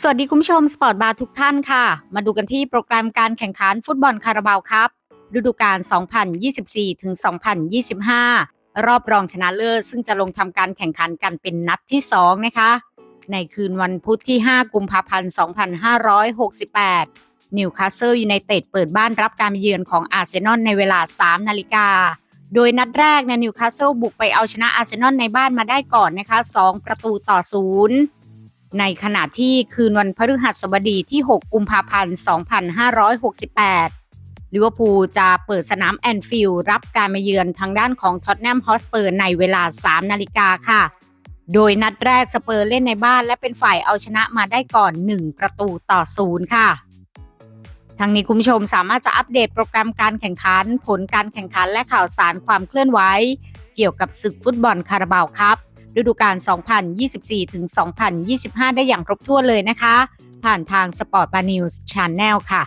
สวัสดีคุณผู้ชมสปอร์ตบาร์ทุกท่านค่ะ มาดูกันที่โปรแกรมการแข่งขันฟุตบอลคาราบาวครับฤดูกาล 2024 ถึง 2025 รอบรองชนะเลิศซึ่งจะลงทำการแข่งขันกันเป็นนัดที่ 2 นะคะ ในคืนวันพุธที่ 5 กุมภาพันธ์ 2568 นิวคาสเซิลยูไนเต็ดเปิดบ้านรับการเยือนของอาร์เซนอลในเวลา 3 นาฬิกา โดยนัดแรกเนนิวคาสเซิลบุกไปเอาชนะอาร์เซนอลในบ้านมาได้ก่อนนะคะ 2 ประตูต่อศูนย์ ในขณะที่คืนวันพฤหัสบดีที่ 6 กุมภาพันธ์ 2568 ลิเวอร์พูลจะเปิดสนามแอนฟิลด์รับการมาเยือนทางด้านของท็อตแนมฮอสเปอร์ในเวลา 3 นาฬิกาค่ะ โดยนัดแรกสเปอร์เล่นในบ้านและเป็นฝ่ายเอาชนะมาได้ก่อน 1 ประตูต่อศูนย์ค่ะทั้งนี้คุณผู้ชมสามารถจะอัปเดตโปรแกรมการแข่งขัน ผลการแข่งขันและข่าวสารความเคลื่อนไหวเกี่ยวกับศึกฟุตบอลคาราบาวครับ ฤดูกาล 2024ถึง2025 ได้อย่างครบถ้วนเลยนะคะ ผ่านทาง Sport Bar News Channel ค่ะ